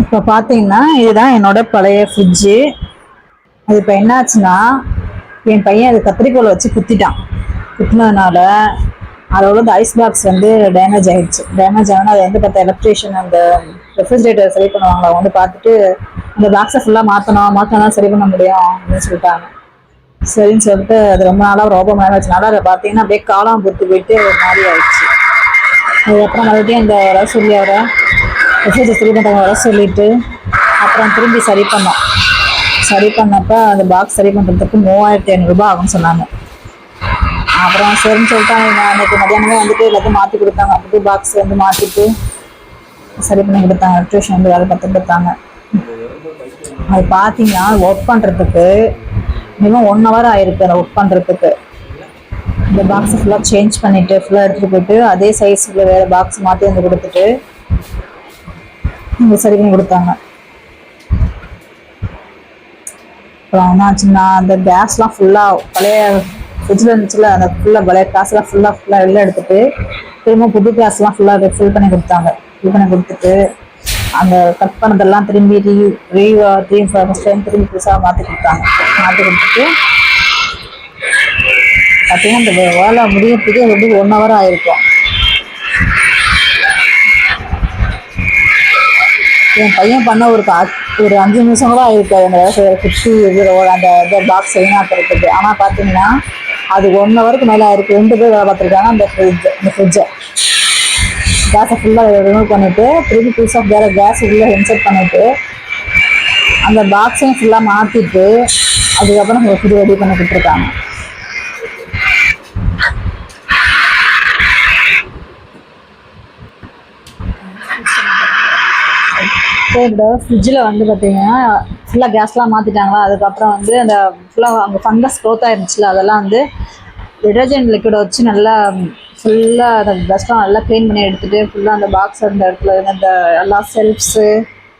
இப்போ பார்த்தீங்கன்னா இதுதான் என்னோட பழைய ஃப்ரிட்ஜு அது இப்போ என்னாச்சுன்னா என் பையன் அது கத்திரிக்கோலை வச்சு குத்திட்டான். குத்தினதுனால அதோட இந்த ஐஸ் பாக்ஸ் வந்து டேமேஜ் ஆகிடுச்சு டேமேஜ் ஆனால் அதை வந்து பார்த்தா எலக்ட்ரீஷியன் அந்த ரெஃப்ரிஜரேட்டர் சரி பண்ணுவாங்க அவங்க வந்து பார்த்துட்டு அந்த பாக்ஸை ஃபுல்லாக மாற்றணும் மாற்றினா சரி பண்ண முடியும் அப்படின்னு சொல்லிட்டாங்க. சரின்னு சொல்லிட்டு அது ரொம்ப நாளாக ரொம்ப மேலே வச்சனால அதை பார்த்தீங்கன்னா அப்படியே காலம் பொறுத்து போயிட்டு ஒரு மாதிரி ஆயிடுச்சு. அதுக்கப்புறம் மறுபடியும் அந்த வர சொல்லி அவரை ரெஃப்ரிஜரேட்டர் திரும்ப வர சொல்லிட்டு அப்புறம் திரும்பி சரி பண்ணோம். சரி பண்ணப்போ அந்த பாக்ஸ் சரி பண்ணுறதுக்கு மூவாயிரத்தி ஐநூறுரூபா ஆகும்னு சொன்னாங்க. அப்புறம் சரின்னு சொல்லிட்டு நான் மதியானமே வந்துட்டு எல்லாத்தையும் மாற்றி கொடுத்தாங்க. அப்படி பாக்ஸ் வந்து மாற்றிட்டு சரி பண்ணி கொடுத்தாங்க. டியூஷன் வந்து வேலை பார்த்து கொடுத்தாங்க. அது பார்த்தீங்கன்னா ஒர்க் பண்ணுறதுக்கு மினிமம் ஒன் ஹவர் ஆயிருக்கு அதை ஒர்க் பண்ணுறதுக்கு இந்த பாக்ஸை ஃபுல்லாக சேஞ்ச் பண்ணிவிட்டு ஃபுல்லாக எடுத்துகிட்டு போயிட்டு அதே சைஸில் வேறு பாக்ஸ் மாற்றி வந்து கொடுத்துட்டு இங்கே சரி பண்ணி கொடுத்தாங்க. அப்புறம் என்ன ஆச்சுன்னா அந்த கேஸ்லாம் ஃபுல்லாக பழைய ஃப்ரிட்ஜில் இருந்துச்சுல அந்த ஃபுல்லாக பழைய காசுலாம் ஃபுல்லாக ஃபுல்லாக வெளில எடுத்துட்டு திரும்ப புது கேஸ்லாம் ஃபுல்லாக ஃபில் பண்ணி கொடுத்தாங்க. ஃபில் பண்ணி கொடுத்துட்டு அந்த கட் பண்ணதெல்லாம் திரும்பி ரீ ரீ ரீ ஃபர்ஸ்ட் டைம் திரும்பி புதுசாக மாற்றி கொடுத்தாங்க. மாற்றி கொடுத்துட்டு பார்த்தீங்கன்னா இந்த வேலை முடியறதுக்கு எப்படி ஒன் ஹவர் ஆயிருக்கும். என் பையன் பண்ண ஒரு ஒரு அஞ்சு நிமிஷம் கூட ஆயிருக்கு. அந்த குட்டி இதுல அந்த இதை பாக்ஸ் வீணாக்கிறதுக்கு ஆனால் பார்த்தீங்கன்னா அது ஒன் ஹவருக்கு மேலே ஆயிருக்கு. ரெண்டு பேர் வேலை பார்த்துருக்காங்க. அந்த ஃப்ரிட்ஜ் அந்த ஃப்ரிட்ஜை கேஸை ஃபுல்லாக ரிமூவ் பண்ணிவிட்டு திரும்பி புதுசாக வேறு கேஸ் உள்ளே ஹென்செட் பண்ணிவிட்டு அந்த பாக்ஸையும் ஃபுல்லாக மாற்றிட்டு அதுக்கப்புறம் ஃப்ரிட்ஜ் ரெடி பண்ணி கொடுத்துருக்காங்க இந்த ஃப்ரிட்ஜில் வந்து பார்த்தீங்கன்னா ஃபுல்லாக கேஸ்லாம் மாற்றிட்டாங்களா அதுக்கப்புறம் வந்து அந்த ஃபுல்லாக அங்கே ஃபங்கஸ் க்ரோத் ஆயிருந்துச்சுல அதெல்லாம் வந்து டிடர்ஜென்ட் லிக்விடை வச்சு நல்லா ஃபுல்லாக அந்த டஸ்ட்லாம் நல்லா க்ளீன் பண்ணி எடுத்துகிட்டு ஃபுல்லாக அந்த பாக்ஸ் அந்த இடத்துல அந்த எல்லா செல்ஃப்ஸு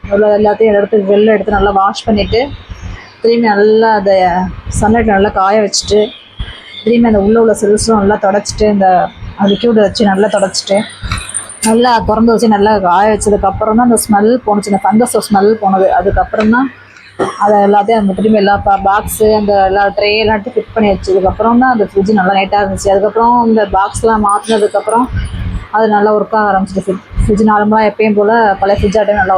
எவ்வளோ எல்லாத்தையும் எடுத்து வெளில எடுத்து நல்லா வாஷ் பண்ணிவிட்டு திரும்பி நல்லா அதை சன்லைட்டில் நல்லா காய வச்சுட்டு திரும்பி அந்த உள்ளே உள்ள செல்ஸும் நல்லா தொடச்சிட்டு இந்த லிக்யூடை வச்சு நல்லா தொடச்சிட்டு நல்லா திறந்து வச்சு நல்லா காய வச்சதுக்கப்புறம் தான் அந்த ஸ்மெல் போணுச்சு. அந்த ஃபங்கஸ் ஸ்மெல் போனது. அதுக்கப்புறம் தான் அதை எல்லாத்தையும் அந்த திரும்பி எல்லா பாக்ஸு அந்த எல்லா ட்ரே எல்லாத்தையும் ஃபிட் பண்ணி வச்சதுக்கப்புறம் தான் அந்த ஃப்ரிட்ஜ் நல்லா நீட்டாக இருந்துச்சு. அதுக்கப்புறம் இந்த பாக்ஸ்லாம் மாற்றினதுக்கப்புறம் அது நல்லா ஒர்க் ஆக ஆரம்பிச்சிட்டு ஃப்ரிட்ஜ் நார்மலாக எப்பயும் போல் பழைய ஃப்ரிட்ஜ் ஆட்டையும் நல்லா